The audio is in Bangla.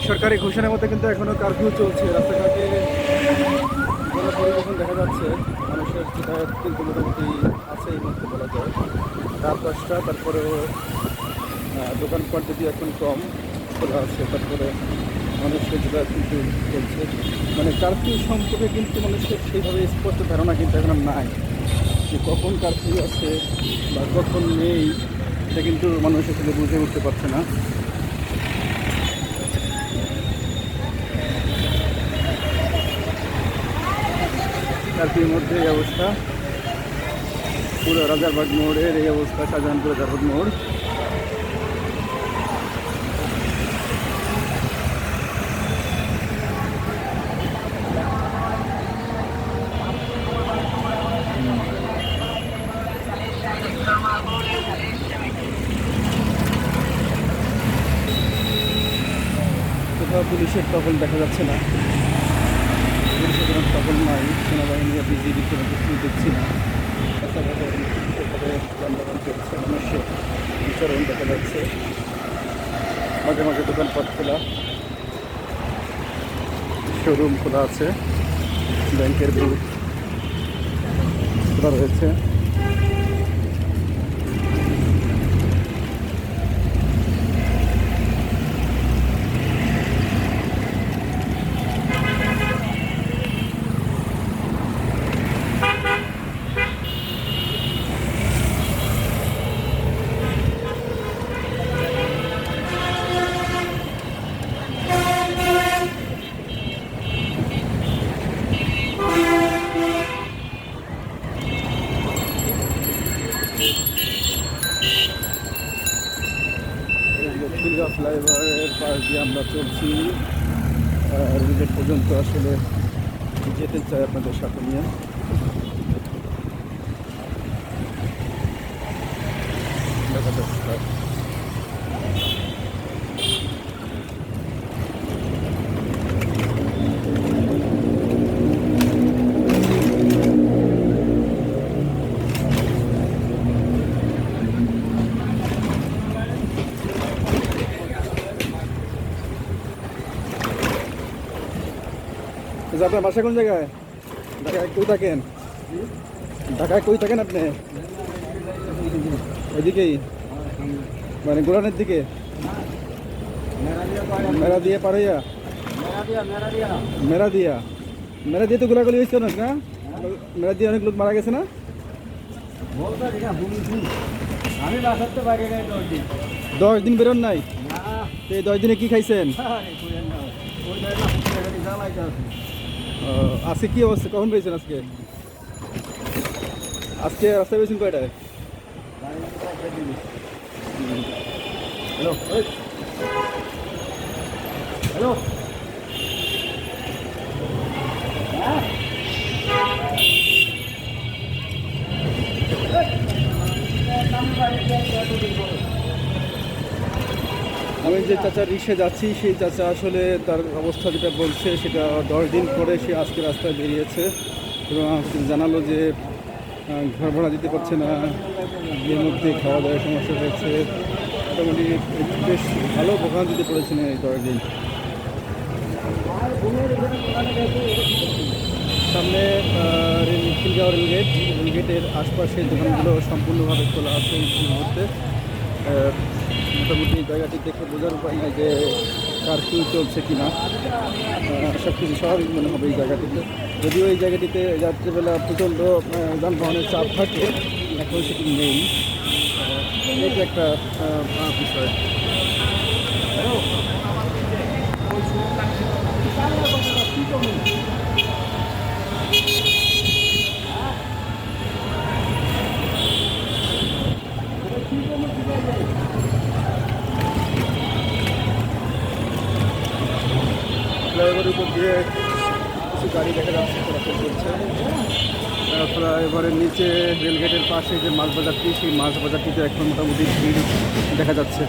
সরকারি ঘোষণার মধ্যে কিন্তু এখনও কারফিউ চলছে। রাস্তাঘাটে কোনো পরিবহন দেখা যাচ্ছে। মানুষের যাতায়াত কিন্তু মোটামুটি আছে এই মধ্যে বলা যায়। রাত দশটা তারপরেও আহ, দোকানপাট যদি এখন কম খোলা আছে। তারপরে মানুষের যাতায়াত কিন্তু চলছে। মানে কারফিউ সম্পর্কে কিন্তু মানুষের সেইভাবে স্পষ্ট ধারণা কিন্তু এখন নাই যে কখন কারফিউ আছে বা কখন নেই এটা কিন্তু মানুষ আসলে বুঝে উঠতে পারছে না। কারফিউর মধ্যে এই অবস্থা। পুরো রাজারবাগ মোড়ের এই অবস্থা শাহজাহানপুর রাজারবাগ মোড়। কোথাও পুলিশের তখন দেখা যাচ্ছে না পুলিশের কোনো টহল নাই সেনাবাহিনী বা বিজিবি কোনো কিছু দেখছি না রাস্তাঘাটে বিচরণ দেখা যাচ্ছে। মাঝে মাঝে দোকানপাট খোলা শোরুম খোলা আছে, ব্যাংকের বুথ খোলা রয়েছে। ফ্লাইওভারের পাশ দিয়ে আমরা চলছি। রিজেট পর্যন্ত আসলে যেতে চাই আপনাদের সাথে নিয়ে দেখা যাচ্ছে আচ্ছা, আপনার বাসা কোন জায়গায়? ঢাকায় কই থাকেন? ঢাকায় কই থাকেন আপনি? ওইদিকেই। মানে গোরানের দিকে? মেরা দিয়ে পারইয়া মেরা দিয়া মেরা দিয়ে তো গোলাগুলি হয়েছে অনেক না? মেরা দিয়ে অনেক লোক মারা গেছে না? দশ দিন বেরোন নাই? এই দশ দিনে কি খাইছেন? আজকে কি অবস্থা কখন পেয়েছেন আজকে আজকে রাস্তায় পেয়েছেন কয়টায় হ্যালো হ্যালো আমি যে চাচার রিক্সে যাচ্ছি, সেই চাচা আসলে তার অবস্থা যেটা বলছে, সেটা দশ দিন পরে সে আজকে রাস্তায় বেরিয়েছে এবং জানালো যে ঘর ভাড়া দিতে পারছে না, এর মধ্যে খাওয়া দাওয়ার সমস্যা হয়েছে। মোটামুটি বেশ ভালো ভোগান্তিতে পড়েছেন এই দশ দিন। সামনে খিলগাঁও রেলগেট রেলগেটের আশপাশের দোকানগুলো সম্পূর্ণভাবে খোলা আছে এই মুহূর্তে। মোটামুটি জায়গাটি দেখে বোঝার উপায় নাই যে কারফিউ চলছে কি না সব কিছু স্বাভাবিক মনে হবে এই জায়গাটিতে। যদিও এই জায়গাটিতে রাত্রেবেলা প্রচণ্ড যানবাহনের চাপ থাকে, এখন সেটি নেই। এটা একটা বিষয়। ফ্লাইওভারের উপর দিয়ে কিছু গাড়ি দেখা যাচ্ছে চলাচল করছে। তারপরে ফ্লাইওভারের নিচে রেলগেটের পাশে যে মাছ বাজারটি, সেই মাছ বাজারটিতে এখন মোটামুটি ভিড় দেখা যাচ্ছে।